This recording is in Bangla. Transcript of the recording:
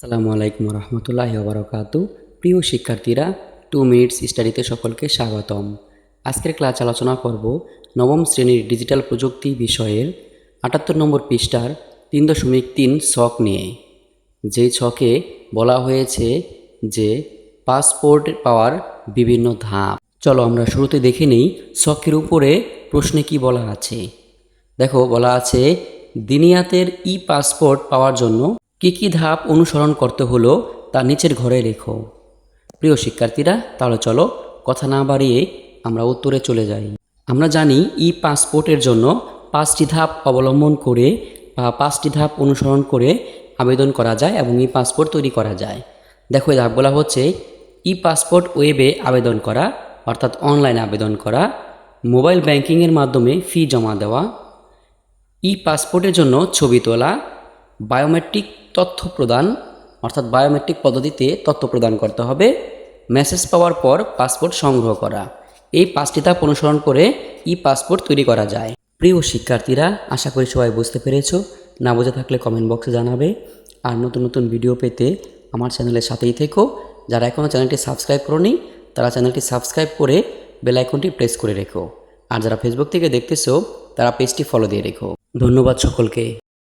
আসসালামু আলাইকুম রহমতুল্লাহ বারকাতু। প্রিয় শিক্ষার্থীরা টু মিনিটস স্টাডিতে সকলকে স্বাগতম। আজকের ক্লাস আলোচনা করব নবম শ্রেণির ডিজিটাল প্রযুক্তি বিষয়ের আটাত্তর নম্বর পৃষ্ঠার তিন দশমিক তিন ছক নিয়ে। যেই ছকে বলা হয়েছে যে পাসপোর্ট পাওয়ার বিভিন্ন ধাপ। চলো আমরা শুরুতে দেখে নিই ছকের উপরে প্রশ্নে কি বলা আছে। দেখো, বলা আছে, দিনিয়াতের ই পাসপোর্ট পাওয়ার জন্য কি কি ধাপ অনুসরণ করতে হলো তা নিচের ঘরে লেখো প্রিয় শিক্ষার্থীরা, তাহলে চলো কথা না বাড়িয়ে আমরা উত্তরে চলে যাই। আমরা জানি ই পাসপোর্টের জন্য পাঁচটি ধাপ অবলম্বন করে বা পাঁচটি ধাপ অনুসরণ করে আবেদন করা যায় এবং ই পাসপোর্ট তৈরি করা যায়। দেখো, এই ধাপগুলো হচ্ছে ই পাসপোর্ট ওয়েবে আবেদন করা, অর্থাৎ অনলাইন আবেদন করা, মোবাইল ব্যাংকিংয়ের মাধ্যমে ফি জমা দেওয়া, ই পাসপোর্টের জন্য ছবি তোলা, বায়োমেট্রিক তথ্য প্রদান, অর্থাৎ বায়োমেট্রিক পদ্ধতিতে তথ্য প্রদান করতে হবে। মেসেজ পাওয়ার পর পাসপোর্ট সংগ্রহ করা। এই পাঁচটি ধাপ অনুসরণ করে ই পাসপোর্ট তৈরি করা যায়। প্রিয় শিক্ষার্থীরা, আশা করি সবাই বুঝতে পেরেছ। না বুঝে থাকলে কমেন্ট বক্সে জানাবে। আর নতুন নতুন ভিডিও পেতে আমার চ্যানেলের সাথেই থেকো। যারা এখনও চ্যানেলটি সাবস্ক্রাইব করনি, তারা চ্যানেলটি সাবস্ক্রাইব করে বেল আইকনটি প্রেস করে রেখো। আর যারা ফেসবুক থেকে দেখতেছো, তারা পেজটি ফলো দিয়ে রেখো। ধন্যবাদ সকলকে।